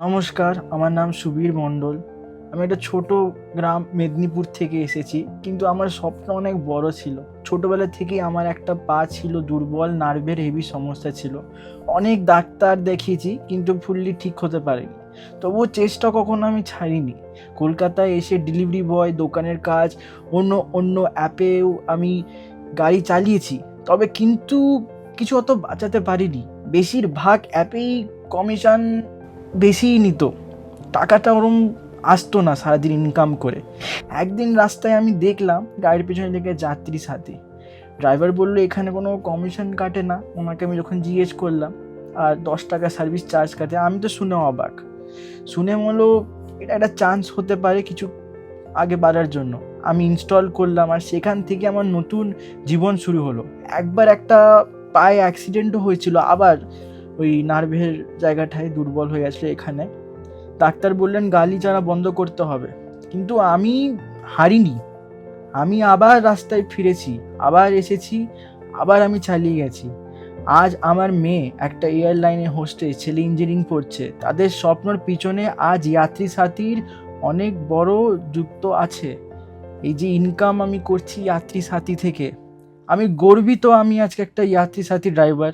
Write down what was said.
নমস্কার, আমার নাম সুবীর মণ্ডল। আমি একটা ছোট গ্রাম মেদিনীপুর থেকে এসেছি, কিন্তু আমার স্বপ্ন অনেক বড় ছিল। ছোটবেলা থেকেই আমার একটা পা ছিল দুর্বল, নার্ভের হেভি সমস্যা ছিল। অনেক ডাক্তার দেখিয়েছি, কিন্তু ফুললি ঠিক হতে পারেনি। তবুও চেষ্টা কখনো আমি ছাড়িনি। কলকাতায় এসে ডেলিভারি বয় দোকানের কাজ, অন্য অন্য অ্যাপেও আমি গাড়ি চালিয়েছি। তবে কিন্তু কিছু অত বাঁচাতে পারিনি। বেশিরভাগ অ্যাপেই কমিশন বেশিই নিত। টাকাটা ওরম আসতো না সারাদিন ইনকাম করে। একদিন রাস্তায় আমি দেখলাম গাড়ির পেছনে লেগে যাত্রী সাথী। ড্রাইভার বলল, এখানে কোনো কমিশন কাটে না। ওনাকে আমি যখন জিজ্ঞেস করলাম, আর দশ টাকা সার্ভিস চার্জ কাটে? আমি তো শুনে অবাক। শুনে হলো, এটা একটা চান্স হতে পারে কিছু আগে বাড়ার জন্য। আমি ইনস্টল করলাম আর সেখান থেকে আমার নতুন জীবন শুরু হলো। একবার একটা পায়ে অ্যাক্সিডেন্টও হয়েছিল, আবার ওই নার্ভের জায়গাটায় দুর্বল হয়ে গেছিল এখানে। ডাক্তার বললেন, গালি যারা বন্ধ করতে হবে। কিন্তু আমি হারিনি। আমি আবার রাস্তায় ফিরেছি, আবার এসেছি, আবার আমি চালিয়ে গেছি। আজ আমার মেয়ে একটা এয়ারলাইনে হোস্টে ছেলে ইঞ্জিনিয়ারিং পড়ছে। তাদের স্বপ্নর পিছনে আজ যাত্রী সাথীর অনেক বড় যুক্ত আছে। এই যে ইনকাম আমি করছি যাত্রী সাথী থেকে। আমি গর্বিত আমি আজকে একটা যাত্রী সাথী ড্রাইভার